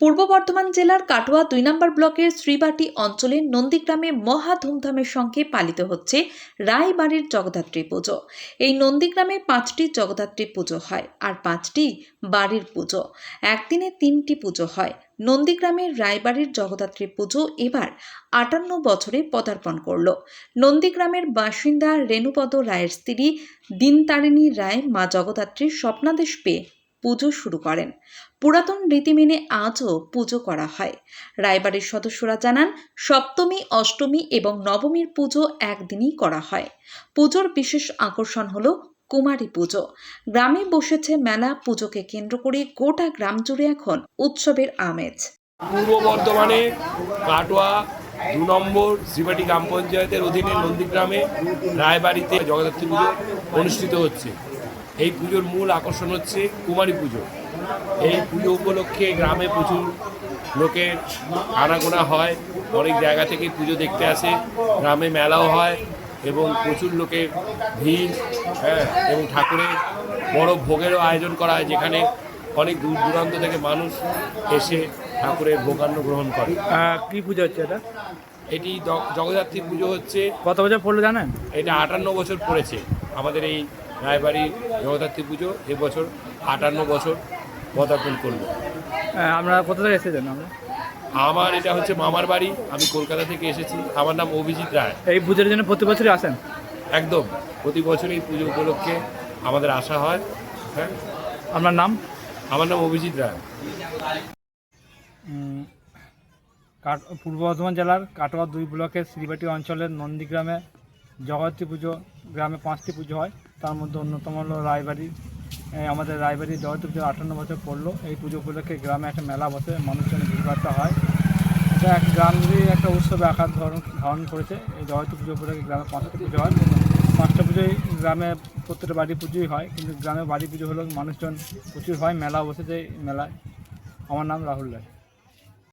পূর্ব বর্ধমান জেলার কাটোয়া দুই নম্বর ব্লকের শ্রীবাটি অঞ্চলের নন্দীগ্রামে মহা ধুমধামের সঙ্গে পালিত হচ্ছে রায়বাড়ির জগদ্ধাত্রী পুজো। এই নন্দীগ্রামে পাঁচটি জগদ্ধাত্রী পুজো হয় আর পাঁচটি বাড়ির পুজো। একদিনে তিনটি পুজো হয়। নন্দীগ্রামের রায়বাড়ির জগদ্ধাত্রী পুজো এবার আটান্ন বছরে পদার্পণ করল। নন্দীগ্রামের বাসিন্দা রেণুপদ রায়ের স্ত্রী দিনতারিণী রায় মা জগদ্ধাত্রীর স্বপ্নাদেশ পেয়ে পুজো শুরু করেন। পুরাতন রীতি মেনে আজও পুজো করা হয়। রায়বাড়ির সদস্যরা জানান, সপ্তমী, অষ্টমী এবং নবমীর পুজো একদিনই করা হয়। পুজোর বিশেষ আকর্ষণ হলো কুমারী পুজো। গ্রামে বসেছে মেলা, পুজোকে কেন্দ্র করে গোটা গ্রাম জুড়ে এখন উৎসবের আমেজ। পূর্ব বর্ধমানে কাটোয়া, দু নম্বর শ্রীবাটি গ্রাম পঞ্চায়েতের অধীনে নন্দীগ্রামে রায়বাড়িতে জগদ্ধাত্রী পুজো অনুষ্ঠিত হচ্ছে। এই পুজোর মূল আকর্ষণ হচ্ছে কুমারী পুজো। এই পুজো উপলক্ষে গ্রামে প্রচুর লোকের আনাগোনা হয় অনেক জায়গা থেকে পুজো দেখতে আসে গ্রামে মেলাও হয় এবং প্রচুর লোকের ভিড় হ্যাঁ এবং ঠাকুরের বড় ভোগেরও আয়োজন করা হয় যেখানে অনেক দূর দূরান্ত থেকে মানুষ এসে ঠাকুরের ভোগান্ন গ্রহণ করে। কি পুজো হচ্ছে এটা? এটি জগদ্ধাত্রী পুজো হচ্ছে কত বছর পড়ল জানেন? এটা আটান্ন বছর পড়েছে। আমাদের এই রায়বাড়ি জগদ্ধাত্রী পুজো এবছর আটান্ন বছর পদার্পণ করল আহ, আপনারা কোথা থেকে এসেছেন আমরা? আমার এটা হচ্ছে মামার বাড়ি আমি কলকাতা থেকে এসেছি। আমার নাম অভিজিৎ রায়। এই পুজোর জন্য প্রতি বছরই আসেন? একদম প্রতি বছর এই পুজো উপলক্ষে আমাদের আসা হয়। হ্যাঁ। আপনার নাম? আমার নাম অভিজিৎ রায়। কাট পূর্ব বর্ধমান জেলার কাটোয়া দুই ব্লকের শ্রীবাটি অঞ্চলের নন্দীগ্রামে জগদ্ধাত্রী পুজো গ্রামে পাঁচটি পুজো হয়। তার মধ্যে অন্যতম হলো রায়বাড়ি। আমাদের জগদ্ধাত্রী পুজো আটান্ন বছর পড়ল। এই পুজো উপলক্ষে গ্রামে একটা মেলা বসে মানুষজন ভিড়ভাড়টা হয়। এটা এক গ্রামেরই একটা উৎসবে আকার ধারণ ধারণ করেছে। এই জগদ্ধাত্রী পুজো উপলক্ষে গ্রামে পাঁচটা পুজো হয়। পাঁচটা পুজোই গ্রামে প্রত্যেকটা বাড়ি পুজোই হয়। কিন্তু গ্রামে বাড়ি পুজো হলেও মানুষজন প্রচুর হয়। মেলা বসেছে মেলায়। আমার নাম রাহুল রায়।